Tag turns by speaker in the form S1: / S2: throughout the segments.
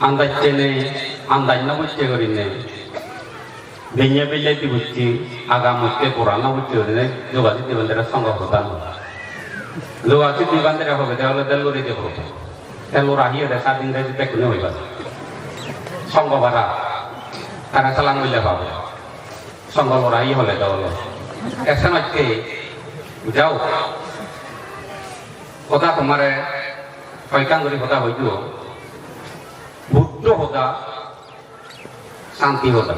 S1: আন্দাজতে নেই আন্দাজ না বুঝতে করি নেই ভেঙে বেলাইতে বুঝছি আগা মুখতে পড়া না বুঝতে করি নেই যোগাযোগ দেবেন্দ্রের সঙ্গে প্রদান যোগাযোগ দেবেন্দ্রে হবে তাহলে দেলোরি দেব দেলোর আহিয়ে দেখা দিন দেখে দেখুন হইবা সঙ্গ ভাড়া তারা চালান হইলে পাবে সঙ্গ লড়াই হলে তাহলে একসাথে যাও। কথা তোমারে শয়তান করে কথা হইতো বুদ্ধ হতা শান্তি হতা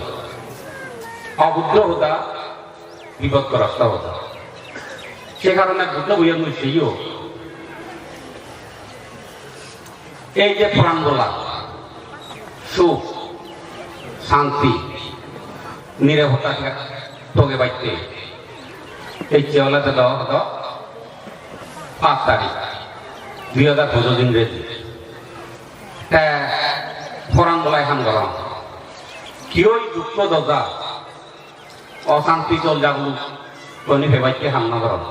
S1: অবুদ্ধ হতা বিপদগ্রস্ত হতা সে কারণে বুদ্ধ বইয়ের সেইও এই যে প্রাণগুলা সুখ, শান্তি নিরাপত্তা তোকে বাইতে। এই চেওয়ালাতে দেওয়া হতো পাঁচ তারিখ, দুই হাজার পঁচিশ ইংরেজি তা ফরান বলাই খান গরম কিয়ই দুঃখ দজা অশান্তি চল যাগুলো তনি ফেবাইতে হামনা গরম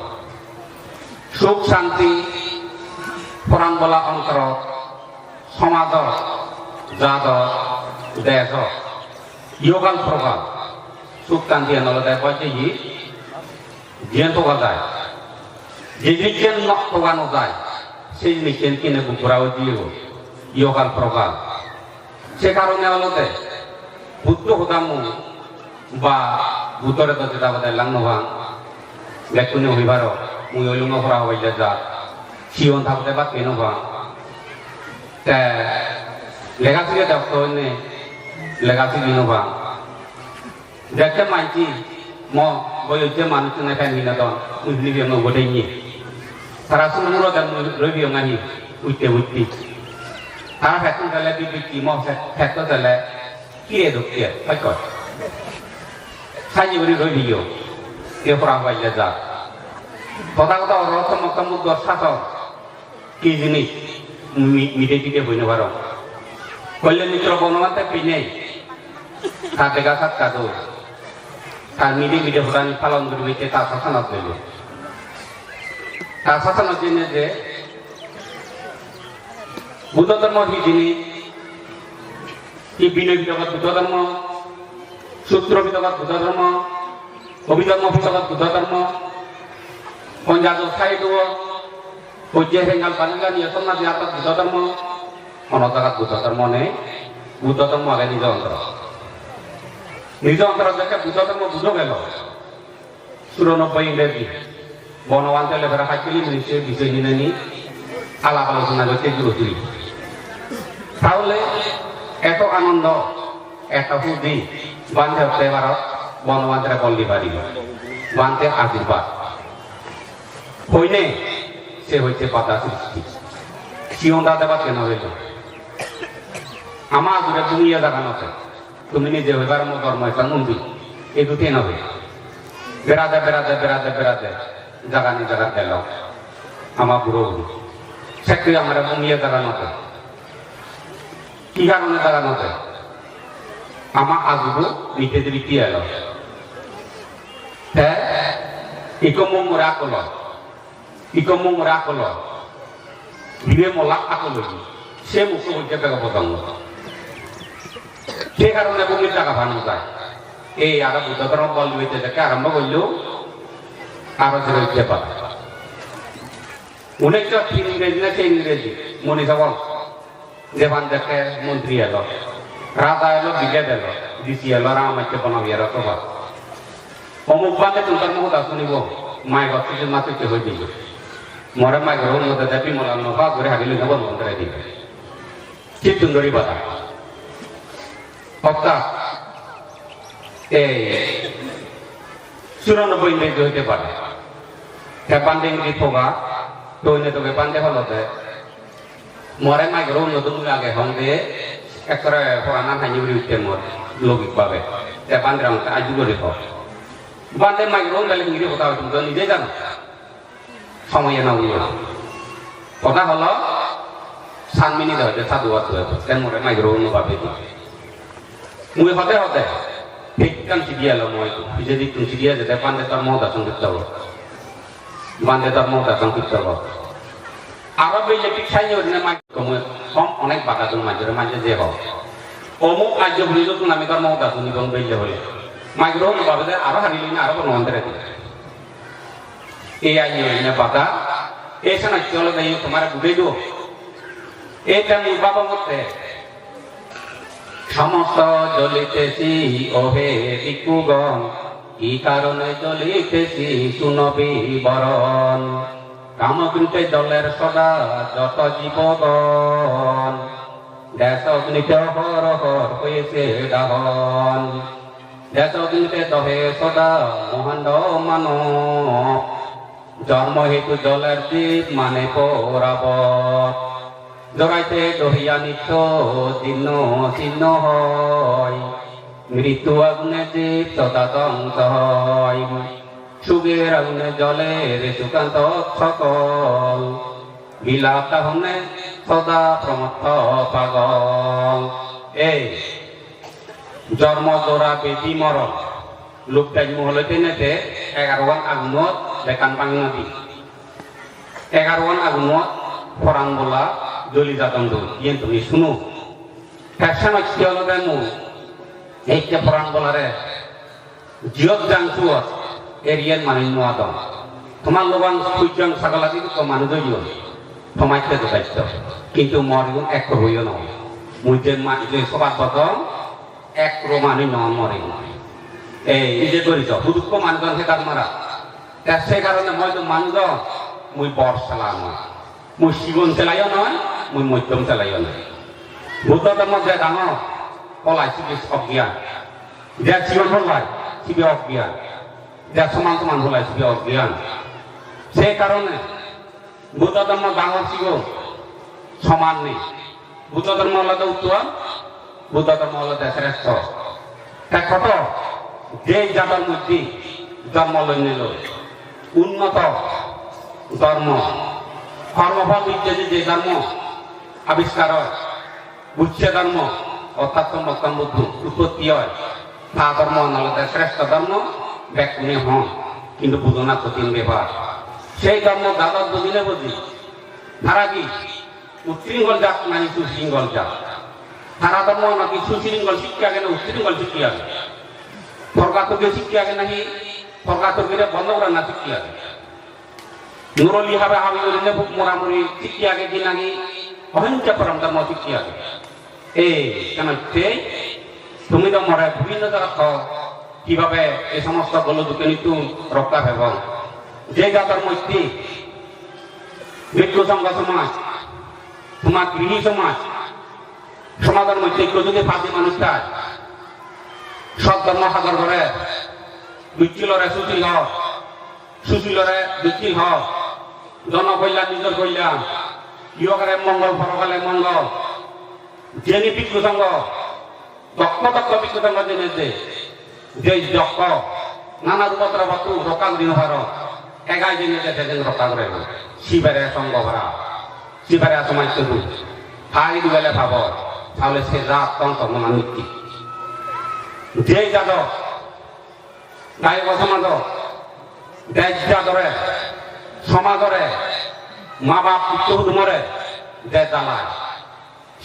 S1: সুখ শান্তি ফরান বলা অন্তর সমাজ জাত দেশ ইয়গাল প্রকাল সুখ শান্তি নলদায় কয়েছে ই জিয়ে তো যায়। যে জিনিসের ঠকানো যায় সেই জিনিসের কিনে ঘোরাও দিয়েও ইয়কাল প্রকাল সে কারণে আলোতে বুদ্ধ হতামু বা বুদ্ধরে তো যেটা বাদায় লাংনো ভাং লেখুনি হইবার মুই ওইলুঙ্গ হরা হইলে যা সিয়ন থাকতে বা কেন ভাং তে দেখতে হইনে লেগাছি দিন ভাং দেখতে মাইছি ম বই হচ্ছে মানুষ না দন উইনি বিয়ং গোটাই নিয়ে তারা dan রবি ngani উইতে উইতি তারা ফ্যাটন তালে বিবি কি ম ফ্যাটন তালে কি রে দুঃখে সাজি বলি রবি গিয়ে কে পড়া পাইলে যা কথা কথা রথ মত মুদ দশাত কি জিনিস মিটে টিটে বইনে পারো কল্যাণ মিত্র বনমাতে পিনে তা দেখা সাত কাদো তার মিডি মিডি হতানি পালন করিবে তার শাসনত লইল তার শাসনত জেনে যে বুদ্ধ ধর্ম কি জিনিস কি বিনয় বিতগত বুদ্ধ ধর্ম সূত্র বিতগত বুদ্ধ ধর্ম অভিধর্ম বিতগত বুদ্ধ ধর্ম পঞ্জাব খাই দেব পর্যায় হেঙ্গাল পানিলা নিয়ে সন্না দিয়া বুদ্ধ ধর্ম অনতাঘাত বুদ্ধ ধর্ম নেই বুদ্ধ ধর্ম আগে নিজ অন্তর। নিজ অন্তর দেখে বুদ্ধ ধর্ম বুঝো গেল। চুরানব্বই ইংরেজি। বনবান্তে লেবেরা হাইকেলি মিনিস্টে বিষয় নি আলাপ আলোচনা করতে গুরুত্বী তাহলে এত আনন্দ, এত ফুর্তি বান্ধে হতে পারো বনবান্তেরা বললি পারি বান্ধে আশীর্বাদ হইনে সে হইতে পাতা সৃষ্টি। সিয়ন্দা দেবা কেন হইল আমার তুমি ইয়ে দেখানোতে তুমি নিজে হইবার মো ধর্ম একটা মন্দির এই দুটি নবে বেড়াতে বেড়াতে বেড়াতে বেড়াতে জায়গা নি জায়গা গেল আমার বুড়ো। সেটি আমার মুমিয়ে দাঁড়ানোতে কি কারণে দাঁড়ানোতে আমার আজুবো নিতে দিবি কি এলো? হ্যাঁ? ইকো মোমরা আকল ইকো মোমরা আকল ভিড়ে মলা আকল সে মুখে হইতে বেগা পতঙ্গ সে কারণে ভূমির টাকা বানানো যায়। এই আরও বুদ্ধ ধর্ম বল হইতে দেখে আরম্ভ করলেও হইতে পারে অনেকটা ইংরেজি না সে ইংরেজি? মনীষা বল। দেবান দেখে মন্ত্রী এলো। রাজা এলো বিজয় এলো, ডিসি এলো রাম আছে বনাবি এলো তো অমুক বাদে তোমার মুখ শুনিব মাই গছ মাতিতে হয়ে দিল মরে মাই ঘর মধ্যে দেবী মোলা নভা ঘুরে হাগিলে নব মন্ত্রে দিবে। কি সুন্দরী বাধা অর্থাৎ, এই চুরানব্বই ইংরেজি হইতে পারে। পান্ডে ইংরেজি থোকা দৈনে তোকে পান্ডে হলতে মরে মাই গ্রহ নতুন আগে হংদে একরে পড়ানা হানি উড়ি উঠতে মর লৌকিক ভাবে তে পান্ডে রং আজি করে হোক বান্ডে মাই গ্রহ বেলে ইংরেজি কথা হইতো তো নিজে জানো সময় না উড়ি কথা হলো সাত মিনিট হইতে সাধু আছে তেন মরে মাই গ্রহ ভাবে মুই হতে হতে ঠিককান সিডিয়ালো মই যদি তুমি সিডিয়া যেতে পান্ডে তার মহদা সংকীর্ত বান্ধে তার মহদা সংকীর্ত আরও সাইয়ে ওরনে মাই কমে কম অনেক বাধা তুমি মাঝে মাঝে যে হোক। অমুক আর্য বুঝিল তুমি আমি কর মমতা তুমি কোন বেলে। হলে মাইগ্রো বাবাদের আরও হারিলি না আরও কোনো অন্তরে দিলে। এই আইয়ে ওরনে বাধা এই সময় চলো দেই তোমার বুঝে দিব। এটা মূল বাবা মতে। সমস্ত জ্বলিতেছি, ওহে বিকুগণ কি কারণে জ্বলিতেছি শুনবি বরণ? কামকৃতে জলের সদা যত জীবগণ। দেশ অগ্নিতে হর হর হয়েছে দাহন দেশ অগ্নিতে দহে সদা মহান্ড মানব জন্ম হেতু জলের দ্বীপ মানে পৌরাবত জগাইতে দহিয়া নিত্য চিহ্ন চিহ্ন হয়। মৃত্যু তথা ধ্বংস হয় সুগের আগুনে জলের সুকান্ত সকল বিলাপ তাহনে সদা প্রমত্ত পাগল। এই জন্ম জোড়া বেদি মরণ। লোক টাইম হলে তেনেতে এগারোয়ান আগুনত দেখান পাঙি নদী। এগারোয়ান আগুনত ফরান বলা জলি যাতন ইয়ে তুমি শুনো। ফ্যাশন হচ্ছে মু এইকে ফরান বলারে জিয়ত জাংসুয়ত এরিয়ান মানে নোয়াদম তোমার লোবাং সূর্যং ছাগলাদি তো মানুষ হইও তোমাইতে দায়িত্ব কিন্তু মরিগুন এক হইও ন মুই যে মা- যে সবার বদল এক রোমানি ন মরে এই যে করিছ হুদুক্ক মানুষজন সে তার মারা সেই কারণে মই তো মানুষজন, মুই বর চালা নয়। মুই শিবন চেলাইও নয়, মুই মধ্যম চেলাইও নয়। বুদ্ধ ধর্ম যে ডাঙৰ পলাই শিবি অজ্ঞান যে শিবন হলাই শিবি অজ্ঞান যে সমান সমান হলাই শিবি অজ্ঞান সেই কারণে বুদ্ধ ধর্ম ডাঙর শিব সমান নেই। বুদ্ধ ধর্ম হলো উত্তম বুদ্ধ ধর্ম হলো শ্রেষ্ঠ। তা কত? যে জাতার মধ্যে জন্ম নিল। উন্নত ধর্ম। কর্মফল, ইত্যাদি যে ধর্ম আবিষ্কার উচ্চ ধর্ম। মক্কাম বুদ্ধ, উৎপত্তি হয়। তা ধর্ম নলতে শ্রেষ্ঠ ধর্ম ব্যাকুণে হন, কিন্তু বুঝো না কঠিন ব্যাপার সেই ধর্ম দাদার বুঝিলে বুঝি। তারা কি? উচ্ছৃঙ্খল জাত নাকি সুশৃঙ্খল জাত। তারা ধর্ম নাকি সুশৃঙ্খল শিক্ষা কেন? উচ্ছৃঙ্খল শিক্ষা ফরকাতকে শিক্ষা কে নাকি ফরকাতকে বন্ধ করা না শিক্ষা নুরলি হাবে হাবি মোরামুরি শিক্ষা কে কি নাকি অহিংস পরম ধর্ম শিক্ষা তুমি তো মরে বিভিন্ন জায়গা কীভাবে এই সমস্ত গলো দুকে নিতু রক্ষা ভেব যে জাতার মধ্যে সংঘ সমাজ তোমার গৃহী সমাজ সমাজের মধ্যে কেউ ফাঁসি মানুষটা সৎ ধর্ম সাগর করে দুচ্ছিলরে সুশীল হ সুশীলরে দুচ্ছিল হ জনকল্যাণ নিজের কল্যাণ মঙ্গল পরকালে মঙ্গল জেনি বিক্রুসঙ্গ দক্ষ দক্ষ বিক্রুসঙ্গ জেনে যে যে দক্ষ, নানা রূপত্র বাতু রকা দিন ভার, এগাই জেনে যে সেদিন রকা করে শিবেরে সঙ্গ ভরা, শিবেরে সমাজ তবু হাই দিবেলে ভাব, তাহলে সে রাত তন্ত্র মনা নীতি যে যাদব গায়ক সমাজ দেশ যাদরে সমাজরে মা বাপ পুত্র মরে দেশ জ্বালায়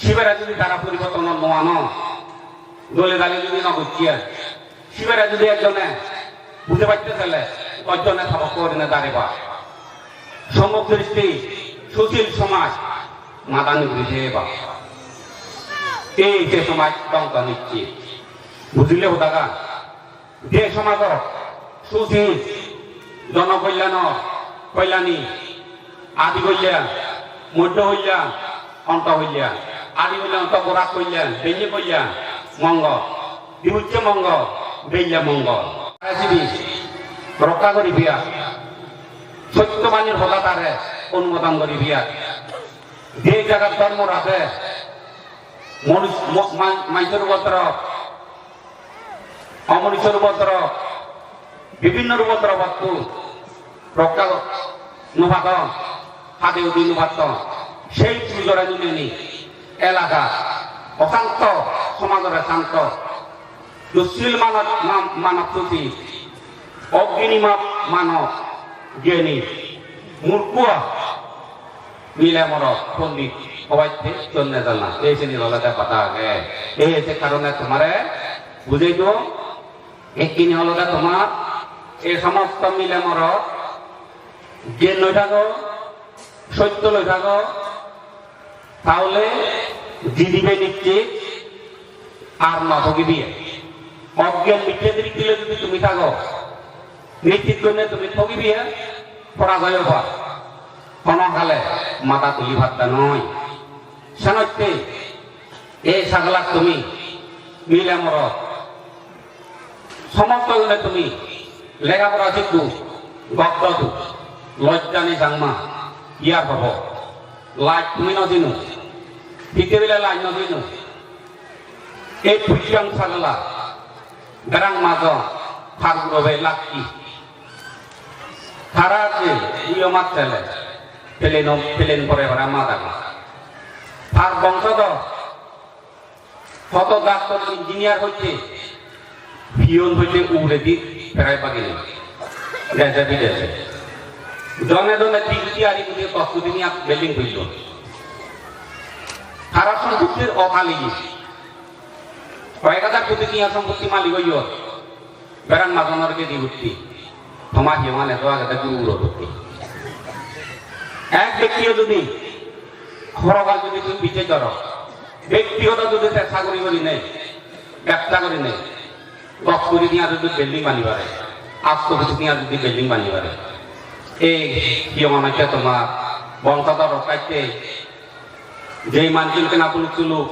S1: শিবেরা যদি তারা পরিবর্তন নোয়ান দলে দালি যদি না নগচ্ছিয়ে শিবেরা যদি একজনে বুঝে পাইতে চাইলে কজনে খাবার করে না সমগ্র দৃষ্টি, সুশীল সমাজ, মাদানি বুঝে বা। এই যে সমাজ দন্ত নিশ্চিত বুঝিলে হোদাগা যে সমাজ সুশীল, জনকল্যাণ, কল্যাণী, আদি কল্যাণ, মধ্য কল্যাণ, অন্ত কল্যাণ অন্ত গোড়া কল্যাণ বেঞ্জে কল্যাণ মঙ্গল। বিহুচ্চ মঙ্গল বেল্যা মঙ্গল। আসিবি রক্ষা করি বিয়া। সত্যবাণীর হতা তারে অনুমোদন করি বিয়া। যে জায়গার ধর্ম রাখে। মানুষের উপদ্র অমনুষ্যর উপদ্র বিভিন্ন রূপদ্র বস্তু। রক্ষা নুভাত হাতে উদি নুভাত সেই সুযোগে নিমেনি এলাকা। অশান্ত সমাজরে শান্ত দুশীল মানব মানব প্রতি অগ্নিমত মানব জ্ঞানী, মূর্খ মিলে মর পণ্ডিত, সবাই চন্নে জানা। এই পাতা আগে। এই এসে কারণে তোমারে বুঝাই তো একদিন হলতে তোমার এই সমস্ত মিলে মর জ্ঞান লৈ থাকো, সত্য লৈ থাকো, তাহলে আর নঠকিবি অজ্ঞান দিলে যদি তুমি থাকো, নিশ্চিত করে তুমি ঠকিবি পরাজয় হওয়ার কোনকালে মাথা তুলি নয়। এই ছাগলাক তুমি মিলে মর। সমস্ত গুণে তুমি লেখাপড়া শিখু গদ্দু লজ্জানি জাংমা, ইয়ার হব। লাইট তুমি নদিনু লাইট নদিনু এই ফুটিয়াং ছাগলা বেরাং মাজ ফারগুরবে লাকি। তারা যে ইয় মাত্রালে পেলেন পেলেন পরে পরে মা দাগা আর বংশধ কত ডাক্তার ইঞ্জিনিয়ার হইতে পিয়ন হইতে উড়ে দি ফেরাই পাগি দেশে বিদেশে জনে জনে তিনটি আরি প্রস্তুতি বিল্ডিং হইল। সারা সম্পত্তির অকালি কয়েক হাজার কোটি নিয়ে সম্পত্তি মালিক হইল বেড়ান মাজনের কে দি উঠতি। তোমার হিমান এত আগে গুরু উঠতি এক ব্যক্তিও যদি খরগাল যদি তুমি বিচে করো ব্যক্তিগত যদি চেষ্টা করি করি নেই ব্যবসা করি নেই দশ কোটি দিয়া যদি বিল্ডিং বানি পারে আটশো কোটি দিয়া যদি বিল্ডিং বানি পারে এই কিয় মানুষে তোমার বংশধর রক্ষাইতে যেই মানুষকে না তুলুক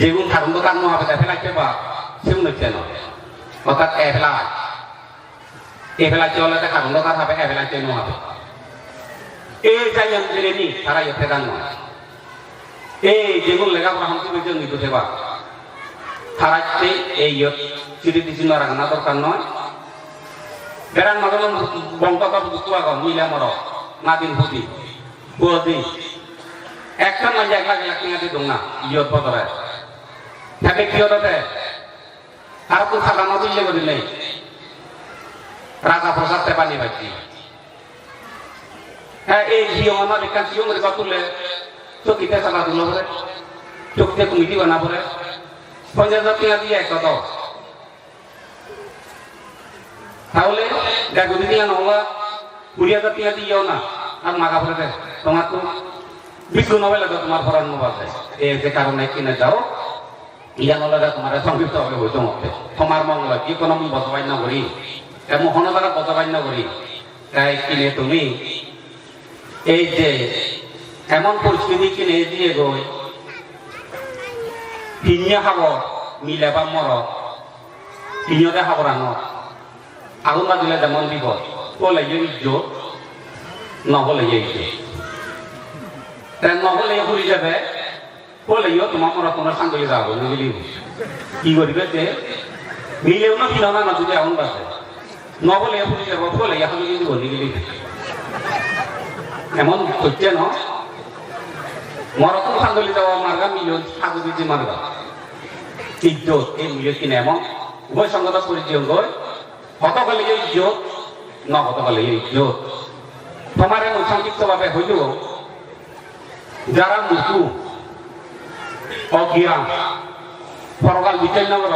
S1: যেগুন কারণ তো কারণ হবে দেখা লাগছে বা? সেগুন হচ্ছে না। অর্থাৎ এভেলা এভেলা চলে কারণ তো কার হবে এভেলা চেন হবে এই যাই আমি তারা ইয়ে ফেদান নয়। এই যেগুলো লেখাপড়া হামতে বেঁচে নিতে সেবা তারা এই চিঠি দিছি না, রাখা দরকার নয়। বেড়ান মাগল বংশগত বুঝতে পারো মিলে মর নাদিন হুদি বুদি একটা নয় এক লাখ লাখ টিঙাতে দং না। ইয়ত বদরে থাকে কিয়তে আর তো? খাতা নদিলে করি নেই। রাজা প্রসাদ পানি পাচ্ছি হ্যাঁ এই জিও আমার এখান জিও মরে তুলে। চকিতে চালা দিল বলে। চকিতে কমিটি বানা বলে। পঞ্চাশ হাজার টাকা দিয়ে একটা দাও। তাহলে দেখো দিদি নহবা কুড়ি হাজার টাকা দিয়েও না। আর মাগা বলে দেখ তোমার তো বিষ্ণু নবে লাগে তোমার ফরান নবাজে এই যে কারণে কিনে যাও ইয়া নলে তোমার সংক্ষিপ্ত হবে হইতো মতে তোমার মঙ্গল কি কোনো আমি বসবাই না করি কোনো দ্বারা বসবাই না করি, তাই কিনে তুমি। এই যে এমন পরিস্থিতি কিনে দিয়ে গই কিনিয়ে খাব মিলে বা মর কিনিয়তে খাব রাঙত আগুন বাজিলে যেমন বিপদ বলে ইজ্জত নহলে ইজ্জত নহলে ঘুরি যাবে। বলে ইয় তোমার মরা কোনো সাঙ্গলি যাব বুঝলি কি করবে যে মিলেও না কিনা না যদি আগুন বাজে নহলে ঘুরি যাব বলে এখন কিন্তু নিগিলি এমন হচ্ছে না? মরকম সাঙ্গলি যাওয়া মার্গা মিলিয়ন সাগু দিতে মার্গা। ইজ্জত এই মিলিয়ন কিনে এমন। উভয় সংগত পরিচয় গৈ হত গলে ইজ্জত ন হত গলে ইজ্জত। তোমার এমন সংক্ষিপ্তভাবে হইল যারা মৃত্যু অজ্ঞান পরকাল বিচার নগর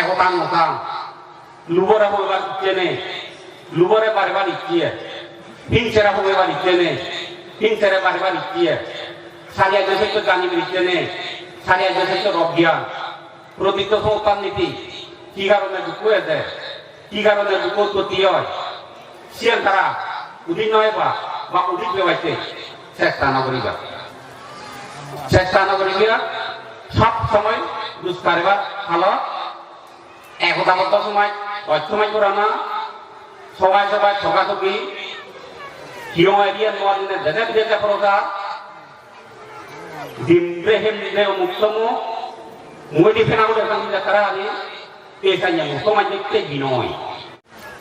S1: একতা, নতা লুবরে হইবার চেনে লুবরে পারিবার ইচ্ছে হিংসেরা হইবার ইচ্ছে নে? হিংসেরে পারিবার ইচ্ছে সারিয়া দেশে তো জানিবার ইচ্ছে নে? সারিয়া দেশে তো অজ্ঞান প্রতিত সংস্থার নীতি কি কারণে দুঃখ হয়েছে কি কারণে দুঃখ উৎপত্তি হয়? সিয়ান তারা উদিন নয় বা উদিত বেবাইতে চেষ্টা না করিবা চেষ্টা না করিবা সব সময় দুষ্কারিবার হালত একতা মতো সময় করা না সবাই সবাই ঠকাঠকি। কিয় এরিয়া নোয়া দিনে দেশে বিদেশে ফরকা ডিমরে হেমরে মুক্তমো। মই di ফেনাগুলো এখন তারা আনি। পেশাইয়া মুক্তমাই দেখতে বিনয়।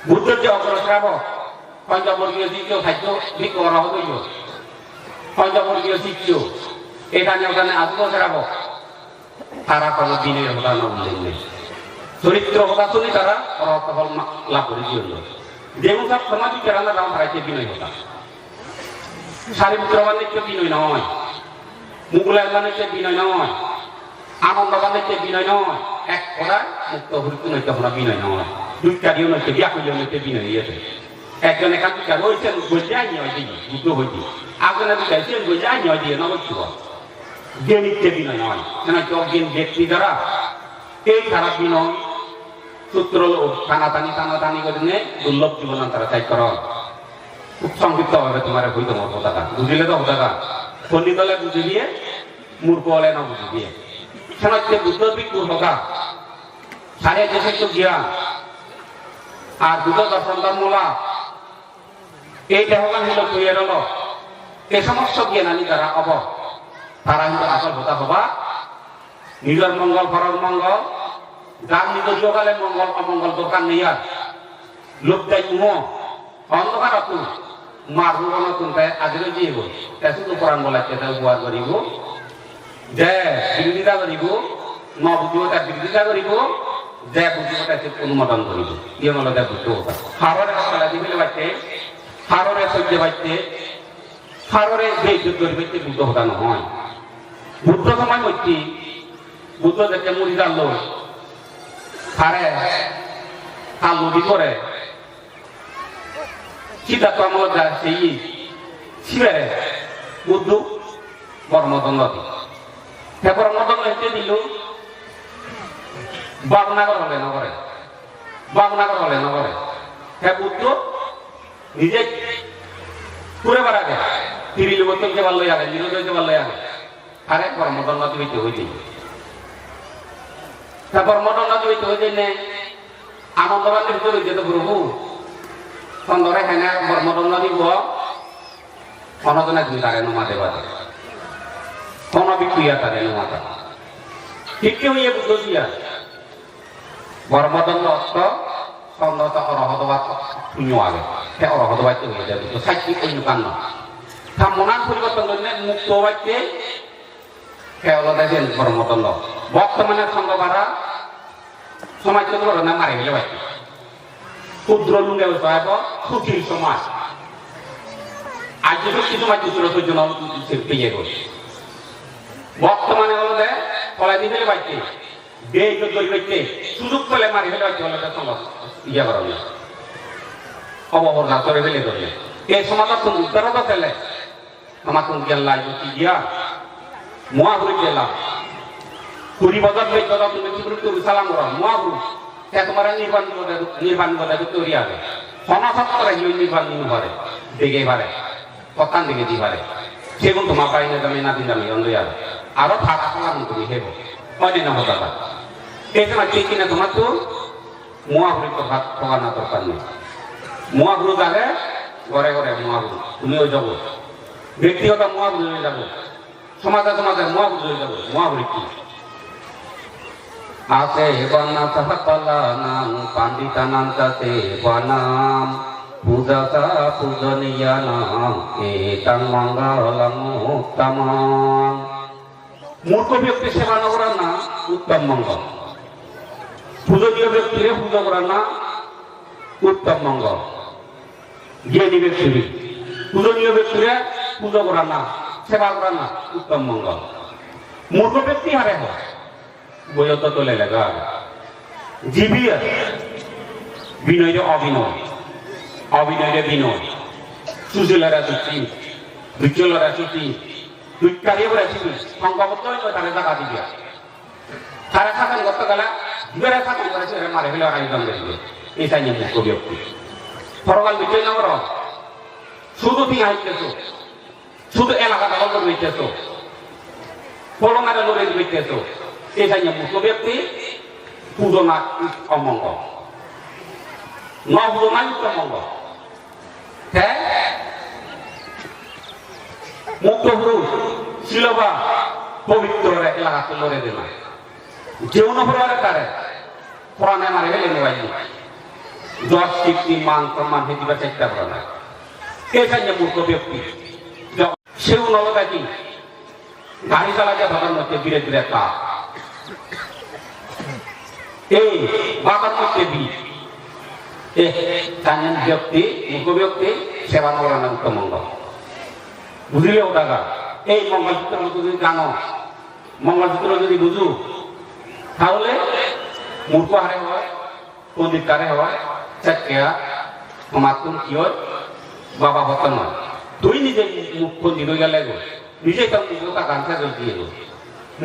S1: বুদ্ধের যে অগ্রসরাব পঞ্চবর্গীয় দ্বিতীয় খাদ্য বিক করা হতো পঞ্চবর্গীয় তৃতীয় এখানে, ওখানে আসব সেরাব তারা কোনো দিনের হতা না উল্লেখ নেই চরিত্র হতা শুনি তারা পরফল লাভ করে দিয়ে যেমন সব সমাজ কেরানা দাম হারাইছে বিনয় হতা। সারিপুত্রবান নিত্য বিনয় নয়। মুগুলার নিত্য বিনয় নয়। আনন্দবান নিত্য বিনয় নয়। এক কথায় মুক্ত হরিত নৈত্য হনা বিনয় নয়। দুইটারিও নৈত্য ব্যাকুল্য নৈত্য বিনয় ইয়েছে একজন এখান থেকে রয়েছেন বলছে আই নয় দিই বুদ্ধ হইতে আগনে দুটাইছেন বলছে আই নয় দিয়ে যে নিত্য বিনয় নয় কেন অজ্ঞান ব্যক্তি দ্বারা এই তারা বিনয় সূত্র টানাটানি টানাটানি করে নিয়ে দুর্লভ জীবন তারা চাই কর খুব সংক্ষিপ্ত ভাবে তোমার হইতো মতো দাদা বুঝিলে তো দাদা পণ্ডিত হলে বুঝি দিয়ে মূর্খ হলে না বুঝি দিয়ে সেনাচ্ছে বুদ্ধ বিজ্ঞ হকা সারে দেশে তো জ্ঞান আর দুটো দর্শন ধর্মলা এই দেহগান হইল তৈরি হলো এই সমস্ত জ্ঞানানি যারা অব তারা কিন্তু আসল হতা হবা। নিজের মঙ্গল, ঘরের মঙ্গল। যার নিজ যোগালে মঙ্গল, অমঙ্গল দোকান নেই আর। লোক যাই উমো অন্ধকার অতু। মার রুব নতুন তাই আজরে দিয়ে গো তাই শুধু কোরআন বলাচ্ছে তাই উপহার করিব যে বিরোধিতা করিব ন বুঝিব বিরোধিতা করিব যে বুঝিব তাই অনুমোদন করিব ইয়ে মনে দেয় বুঝতে কথা হাররে দিবিলে বাচ্চে হাররে সহ্য বাচ্চে হাররে যে যুদ্ধ করিবে বুদ্ধ কথা নহয়। বুদ্ধ সময় মধ্যে বুদ্ধ দেখে জানলো হারে কাল নদী করে সিদ্ধার্থ আমল যা সেই শিবেরে বুদ্ধু বর্মদন নদী সে বর্মদন হেঁটে দিল। বামনাগর হলে নগরে। বামনাগর হলে নগরে। হে বুদ্ধ নিজে ঘুরে বেড়াবে তিরিল বোতল কেবার লই আগে নিরোধ কেবার লই আগে। আরে বর্মদন নদী হইতে হইতে। তারপর নদী হইতে হইতে নে আনন্দবানের ভিতরে যেতে প্রভু চন্দরে হেনে মটন নদী বহ অনজনে তুমি তারে নুমা দেবা কোন বিক্রিয়া তারে নুমা তা ঠিক কেউ ইয়ে বুদ্ধ দিয়া? বর্মদন অস্ত চন্দ্রত অরহতবাদ শূন্য আগে। সে অরহতবাদ হয়ে যাবে, তো সাক্ষী কান্ন তা মনার পরিবর্তন করলে মুক্ত বাক্যে কেবল দেখেন বর্মদণ্ড বর্তমানে সংঘবারা সমাজ না মারি গেলে ক্ষুদ্র সমাজ। সমাজ জন্য পেয়ে গেল। বর্তমানে হলো দে ফলাই দিতে বাইতে বে যোগ্য সুযোগ মারি ফেলে হলো সম্ভব ইয়া অবহরণা করে ফেলে ধরলে এই তুমি উত্তর তো ফেলে আমার তুমি গেল্লা গিয়া মহাপুরি গেলাম। কুড়ি বছর বেশ কথা তুমি কি করে সালাম করো মহাপুরু সে তোমার নির্বাণ নির্বাণ কথা তৈরি হবে করে হিল নির্বাণ নিন পারে দেখে পারে কতান দিকে দি পারে সেগুন তোমার পাই না তুমি না দিন আমি অন্ধই আর আরও থাকা, সালাম তুমি হেব কয়দিন হতো না এই সময় ঠিক কিনা তোমার তো? মহাপুরি তো ভাত খাওয়া না দরকার নেই। মহাপুরু যাবে ঘরে ঘরে মহাপুরু তুমিও যাব ব্যক্তিগত মহাপুরু যাব সমাজে সমাজে মহাপুরুষ হয়ে যাবে মহাপুরুষ কি আছে বানা সহকলানাম পাণ্ডিতানান্তাতে বানাম, পূজাতা পূজনীয়ানাম এতাং মঙ্গলম উত্তমম। মূর্খ ব্যক্তি সেবা না না উত্তম মঙ্গল। পূজনীয় ব্যক্তিরে না উত্তম মঙ্গল। জ্ঞানী ব্যক্তি পূজনীয় পূজা করার না, সেবা করা না, উত্তম মঙ্গল। মূর্খ ব্যক্তি হারে হয়, বইয়ত তোলে লেগা জীবী বিনয় অভিনয় অভিনয় বিনয়। সুশীলরা চুক্তি বিচলরা চুক্তি দুইকারি বলে চুক্তি সংঘবদ্ধ হইল তারে জায়গা দিবে। তারা শাসন করতে গেলে দুবেরা শাসন করেছে মারে ফেলে আয়োজন করিবে এই চাই মুখ্য ব্যক্তি। ফরকাল বিচয় নগর শুধু তুমি আইতেছো শুধু এলাকাটা বন্ধ হইতেছ পলমারে লড়ে হইতেছ এটাই মূর্খ ব্যক্তি পুজো না অমঙ্গ। ন পুজো না উত্তমঙ্গ হ্যাঁ? মুক্ত পুরুষ, শিলবা, পবিত্র এলাকাতে লড়ে দিল যেও নপরে তারে। কোরআনে মারে গেলে নেওয়াই দশ কীর্তি মান সম্মান হেদিবা চেষ্টা করা না। এটাই মূর্খ ব্যক্তি। সেও নবদাকি গাড়ি চালাতে ধরার মধ্যে ধীরে ধীরে তা। এই বাবার মধ্যে বি ব্যক্তি মুখ ব্যক্তি সেবা নগরান উত্তমঙ্গ বুঝিলে ওটাকা এই মঙ্গলসূত্রের মতো যদি জানো, মঙ্গলসূত্র যদি বুঝু, তাহলে মূর্খ হারে হয় পণ্ডিত কারে হয় সমাজখন কি হয়? বাবা হত নয়। তুই নিজে পণ্ডিত হয়ে গেলে। গো নিজে তার নিজে তা গানটা দিয়ে গো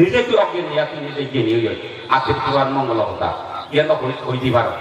S1: নিজে তুই অজ্ঞানী তুই নিজে জ্ঞানী হয়ে আতির পুরাণ মঙ্গল হতা ইয়ান হয়ে পারো